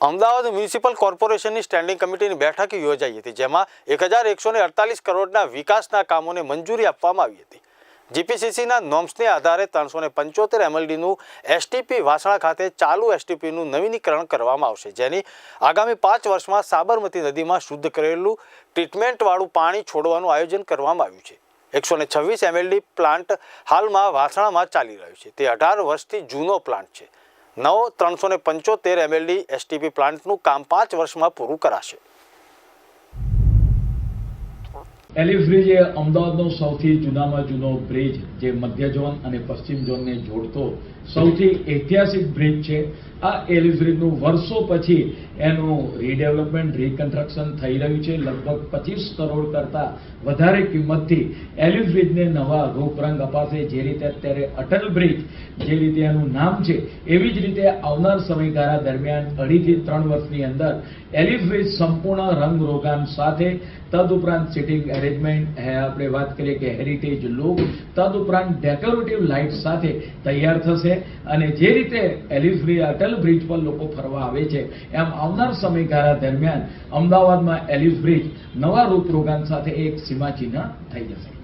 Ahmedabad municipal કોર્પોરેશનની standing કમિટીની બેઠક યોજાઈ હતી, જેમાં એક હજાર એકસો ને અડતાલીસ કરોડના વિકાસના કામોને મંજૂરી આપવામાં આવી હતી. જીપીસીસીના નોમ્સને આધારે ત્રણસો ને પંચોતેર એમએલડીનું એસટીપી વાસણા ખાતે ચાલુ એસટીપીનું નવીનીકરણ કરવામાં આવશે, જેની આગામી પાંચ વર્ષમાં સાબરમતી નદીમાં શુદ્ધ કરેલું ટ્રીટમેન્ટવાળું પાણી છોડવાનું આયોજન કરવામાં આવ્યું છે. એકસો ને છવ્વીસ એમએલડી પ્લાન્ટ હાલમાં વાસણામાં ચાલી રહ્યો છે. તે અઢાર વર્ષથી જૂનો પ્લાન્ટ છે. નવો ત્રણસો ને પંચોતેર એમએલડી એસટીપી પ્લાન્ટનું કામ પાંચ વર્ષમાં પૂરું કરાશે. એલિફ બ્રિજ એ અમદાવાદનો સૌથી જૂનામાં જૂનો બ્રિજ જે મધ્ય ઝોન અને પશ્ચિમ ઝોનને જોડતો સૌથી ઐતિહાસિક બ્રિજ છે. આ એલિઝરીનું વર્ષો પછી એનું રીડેવલપમેન્ટ રીકન્સ્ટ્રક્શન થઈ રહ્યું છે. લગભગ પચીસ કરોડ કરતાં વધારે કિંમતથી એલિઝરીજને નવા રૂપરંગ અપાશે. જે રીતે અત્યારે અટલ બ્રિજ જે રીતે એનું નામ છે, એવી જ રીતે આવનાર સમયગાળા દરમિયાન અઢીથી ત્રણ વર્ષની અંદર એલિઝરીજ સંપૂર્ણ રંગ રોગાન સાથે. તદુપરાંત સિટિંગ એરેન્જમેન્ટ આપણે વાત કરીએ કે હેરિટેજ લુક તદુપરાંત ડેકોરેટિવ લાઇટ સાથે તૈયાર થશે. અને જે રીતે એલિઝરી બ્રિજ અટલ બ્રિજ પર લોકો ફરવા આવે છે. એમ આવનાર સમયગાળા દરમિયાન અમદાવાદમાં એલિફ બ્રિજ નવા રૂપરોગાન સાથે એક સીમાચિહ્ન થઈ જશે.